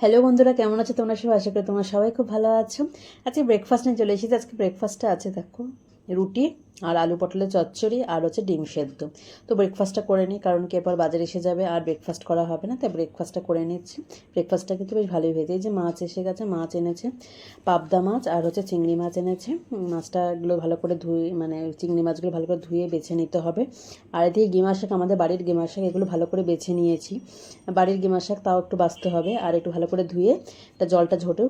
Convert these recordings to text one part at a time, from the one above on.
Hello বন্ধুরা, কেমন আছো? তোমরা সবাই? আশা করি তোমরা সবাই খুব ভালো আছো। আজকে ব্রেকফাস্ট নিয়ে চলে এসেছি। আজকে ব্রেকফাস্টটা আছে, দেখো। রুটি আর আলু পটলের চচ্চড়ি আর হচ্ছে ডিম সেদ্ধ। তো ব্রেকফাস্টটা করে নিই, কারণ কি এরপর বাজারে এসে যাবে আর ব্রেকফাস্ট করা হবে না, তাই ব্রেকফাস্টটা করে নিচ্ছি। ব্রেকফাস্টটা কিন্তু বেশ ভালোই হয়েছে, এই যে মাছ এসে গেছে, মাছ এনেছে, পাবদা মাছ আর হচ্ছে চিংড়ি মাছ এনেছে। মাছটাগুলো ভালো করে ধুয়ে মানে চিংড়ি মাছগুলো ভালো করে ধুয়ে বেছে নিতে হবে। আর এদিকে গেমার শাক আমাদের বাড়ির গেমার শাক এগুলো ভালো করে বেছে নিয়েছি। বাড়ির গেমার শাক তাও একটু বাঁচতে হবে, আর একটু ভালো করে ধুয়ে তা জলটা ঝোটেও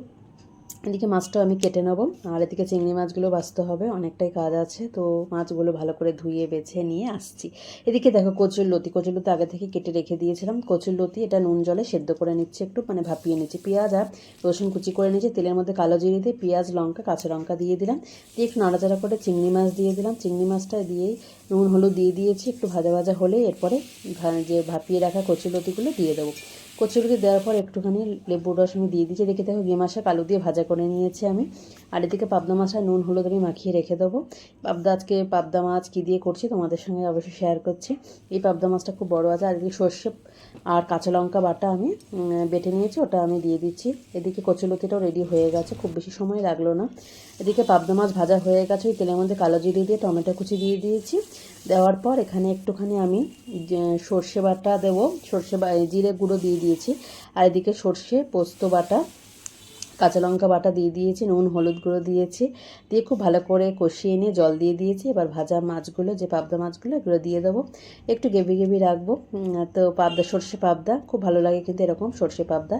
এদিকে মাছটাও আমি কেটে নেব। আর এদিকে চিংড়ি মাছগুলো বাঁচতে হবে, অনেকটাই কাজ আছে। তো মাছগুলো ভালো করে ধুয়ে, বেছে নিয়ে আসছি। এদিকে দেখো কচুর লতি কচুর লতি আগে থেকে কেটে রেখে দিয়েছিলাম। কচুর লতি, এটা নুন জলে সেদ্ধ করে নিচ্ছি একটু মানে ভাপিয়ে নিচ্ছি। পেঁয়াজ আর রসুন কুচি করে নিচ্ছি তেলের মধ্যে কালো জিরে দিয়ে পেঁয়াজ, লঙ্কা, কাঁচা লঙ্কা দিয়ে দিলাম। দিয়ে একটু নাড়াচাড়া করে চিংড়ি মাছ দিয়ে দিলাম। চিংড়ি মাছটা দিয়েই নুন, হলুদ দিয়ে দিয়েছি, একটু ভাজা ভাজা হলে এরপরে যে ভাপিয়ে রাখা কচুর লতিগুলো দিয়ে দেবো। কচুরিকে দেওয়ার পর একটুখানি লেবুর রস আমি দিয়ে দিয়েছি। দেখে দেখো গেম শাক আলু দিয়ে ভাজা করে নিয়েছি আমি। আর এদিকে পাবদা মাছ আর নুন হলুদ আমি মাখিয়ে রেখে দেবো। পাবদা আজকে, পাবদা মাছ কী দিয়ে করছি তোমাদের সঙ্গে অবশ্যই শেয়ার করছি। এই পাবদা মাছটা খুব বড় আছে। আর এদিকে সর্ষে আর কাঁচা লঙ্কা বাটা আমি বেটে নিয়েছি, ওটা আমি দিয়ে দিচ্ছি। এদিকে কচুলতিটাও রেডি হয়ে গেছে, খুব বেশি সময় লাগল না। এদিকে পাবদা মাছ ভাজা হয়ে গেছে, ওই তেলের মধ্যে কালো জিরে দিয়ে, টমেটো কুচি দিয়ে দিয়েছি। দেওয়ার পর এখানে একটুখানি আমি সর্ষে বাটা দেবো। সর্ষে জিরে গুঁড়ো দিয়ে দিয়েছি। আর এদিকে সর্ষে, পোস্ত বাটা, কাঁচা লঙ্কা বাটা দিয়ে দিয়েছি, নুন, হলুদ গুঁড়ো দিয়েছি। দিয়ে খুব ভালো করে কষিয়ে নিয়ে জল দিয়ে দিয়েছি। এবার ভাজা মাছগুলো, যে পাবদা মাছগুলো, এগুলো দিয়ে দেবো। একটু গেবি গেবি রাখব। তো পাবদা, সর্ষে পাবদা, খুব ভালো লাগে কিন্তু এরকম সর্ষে পাবদা।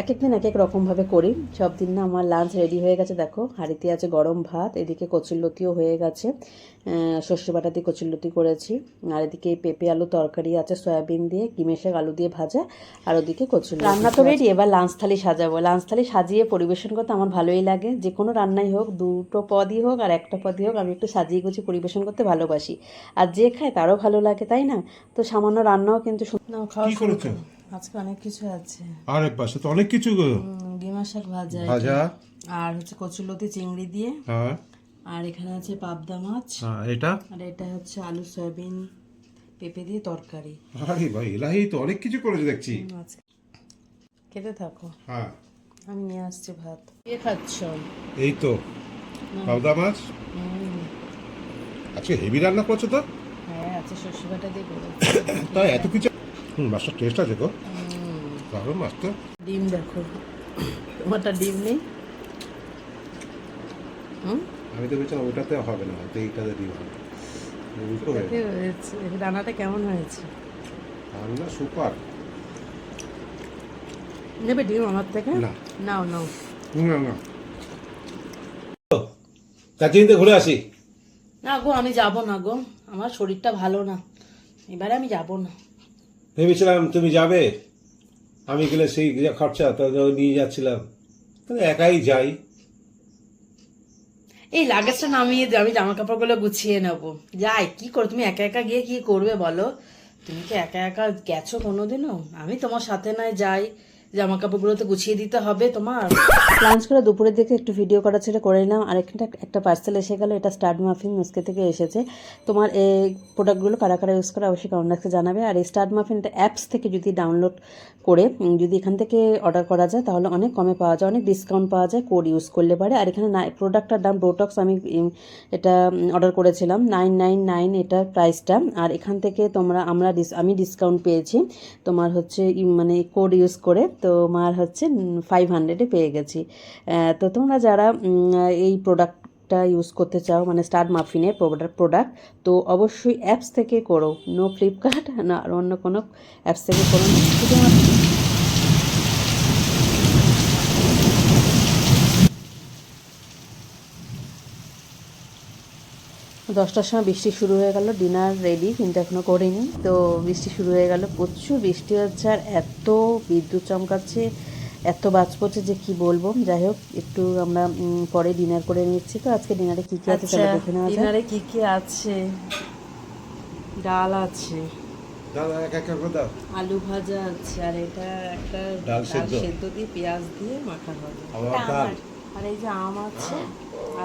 এক এক দিন এক এক রকমভাবে করি। সব দিন না আমার লাঞ্চ রেডি হয়ে গেছে, দেখো। হাঁড়িতে আছে গরম ভাত, এদিকে কচুরলতিও হয়ে গেছে। সর্ষে বাটা দিয়ে কচুরলতি করেছি। আর এদিকে পেঁপে আলু তরকারি আছে সয়াবিন দিয়ে কিমে শাক আলু দিয়ে ভাজা আর ওদিকে কচুর রান্না তো রেডি এবার লাঞ্চ থালি সাজাবো। লাঞ্চ থালি সাজিয়ে পরিবেশন করতে আমার ভালোই লাগে। যে কোনো রান্নাই হোক দুটো পদই হোক আর একটা পদই হোক আমি একটু সাজিয়ে গুছিয়ে পরিবেশন করতে ভালোবাসি। আর যে খায় তারও ভালো লাগে তাই না? তো সামান্য রান্নাও কিন্তু নাও, খাওয়া? আজকে অনেক কিছু আছে। আরে পাশে তো অনেক কিছু গো। ডিমা শাক ভাজা ভাজা। আর হচ্ছে কচুলতি চিংড়ি দিয়ে। হ্যাঁ। আর এখানে আছে পাবদা মাছ। হ্যাঁ এটা? আর এটা হচ্ছে আলু সয়াবিন পেঁপে দিয়ে তরকারি। আরে ভাই এলাহি তো অনেক কিছু করেছে দেখছি। খেতে থাকো। হ্যাঁ। আমি নিয়ে আসছি ভাত। কে খাচ্ছ? এই তো পাবদা মাছ। আজকে হেভি রান্না করছ তো? হ্যাঁ আছে সর্ষে বাটা দিয়ে করে তাই এত কিছু? হুম মাছটা টেস্ট আছে গো দারুণ মাছ তো। ডিম দেখো। তোমারটা ডিম নেই? হুম? আমি তো ভেবেছিলাম ওটাতে হবে না হয়তো এইটাতে দিই হবে উল্টো হয়ে রান্নাটা কেমন হয়েছে? রান্না সুপার। নেবে ডিম আমার থেকে? না। নাও নাও। না না। চাচিনিতে ঘুরে আসি। না গো আমি যাব না গো আমার শরীরটা ভালো না এবারে আমি যাব না। ভেবেছিলাম তুমি যাবে আমি গেলে সেই খরচা তো নিয়ে যাচ্ছিলাম। তাহলে একাই যাই। এই লাগেজটা নামিয়ে দিও, আমি জামা কাপড়গুলো গুছিয়ে নেব। যাই, কি করো, তুমি একা একা গিয়ে কি করবে বলো? তুমি কি একা একা গেছো কোনোদিনও? আমি তোমার সাথে নয়, যাই। জামা কাপড়গুলো তো গুছিয়ে দিতে হবে তোমার? লাঞ্চ করে দুপুরের দিকে একটু ভিডিও করা ছিল করে নিলাম। আর এখানটা একটা পার্সেল এসে গেল, এটা স্টার্ট মাফিন মুসকে থেকে এসেছে। তোমার এই প্রোডাক্টগুলো কারা কারা ইউজ করে অবশ্যই কমেন্টে জানাবে। আর এই স্টার্ট মাফিনটা অ্যাপস থেকে যদি ডাউনলোড করে যদি এখান থেকে অর্ডার করা যায়, তাহলে অনেক কমে পাওয়া যায়, অনেক ডিসকাউন্ট পাওয়া যায় কোড ইউজ করলে পারে। আর এখানে না প্রোডাক্টটার দাম বোটক্স আমি এটা অর্ডার করেছিলাম। নাইন নাইন নাইন এটার প্রাইসটা আর এখান থেকে তোমরা, আমরা আমি ডিসকাউন্ট পেয়েছি। তোমার হচ্ছে মানে কোড ইউজ করে। তোমার হচ্ছে ফাইভ হান্ড্রেডে পেয়ে গেছি। তো তোমরা যারা এই এই প্রোডাক্টটা ইউজ করতে চাও মানে স্টার মাফিনের প্রোডাক্ট প্রোডাক্ট তো অবশ্যই অ্যাপস থেকে করো। নো ফ্লিপকার্ট না আর অন্য কোনো অ্যাপস থেকে করো না। দশটার সময় বৃষ্টি শুরু হয়ে গেল ডিনার রেডি কিন্তু এখনও করিনি। তো বৃষ্টি শুরু হয়ে গেল প্রচুর বৃষ্টি হচ্ছে আর এত বিদ্যুৎ চমকাচ্ছে এত বাজ পড়ছে যে কি বলব। যাই হোক একটু আমরা পরে ডিনার করে নিচ্ছি। তো আজকে ডিনারে কি কি আছে চলো দেখে নেওয়া যাক। ডিনারে কি কি আছে? ডাল আছে। আলু ভাজা আছে আর এটা একটা ডাল সেদ্ধ। দিয়ে পেঁয়াজ দিয়ে মাখা হবে। আর এই যে আম আছে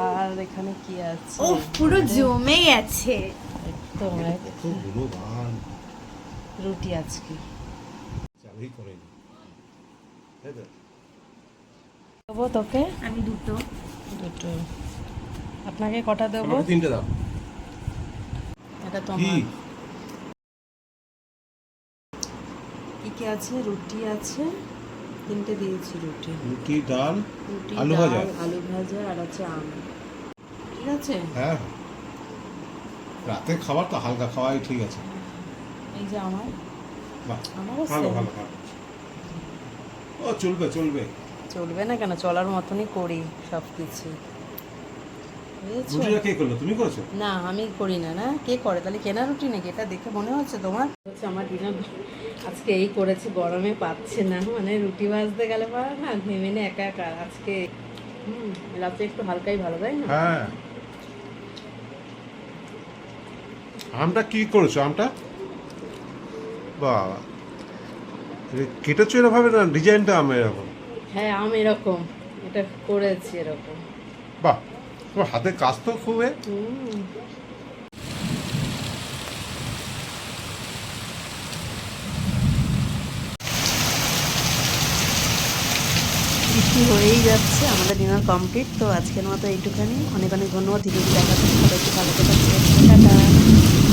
আর এখানে কি আছে? ও পুরো জমে গেছে একদম এক- রুটি আজকে। দেবো তোকে? আমি দুটো। দুটো। আপনাকে কটা দেবো? তিনটে দাও। এটা তোমার কি কি আছে? রুটি আছে তিনটে দিয়েছি রুটি। রুটি ডাল আলু ভাজা? আলু ভাজা আর আছে আম। ঠিক আছে? হ্যাঁ। রাতে খাবার তো হালকা খাওয়াই ঠিক আছে। এই যে আমার। ভালো ভালো ভালো। ও চলবে চলবে। চলবে না কেন? চলার মতনই করি সব কিছু রুটিটা কে করল? তুমি করেছ? না আমি করি না না? কে করে? তাহলে কেনা রুটি নাকি? এটা দেখে মনে হচ্ছে তোমার। হচ্ছে আমার ডিনার। আজকে এই করেছি গরমে পাচ্ছে না। মানে রুটি ভাজতে গেলে পারে না ঘেমে নে একা একা। আজকে হুম রাতে একটু হালকাই ভালো তাই না? হ্যাঁ। আমটা কি করেছ আমটা? বাবা। কেটেছো এরভাবে না ডিজাইনটা আম এরকম? হ্যাঁ আমি এরকম। এটা করেছি এরকম। বাহ তোমার হাতে কাজ তো খুবই হুম হয়েই যাচ্ছে? আমাদের ডিনার কমপ্লিট তো আজকের মতো এইটুখানি। অনেক অনেক ধন্যবাদ ভিডিওটি দেখার জন্য। ভালো করে টাটা।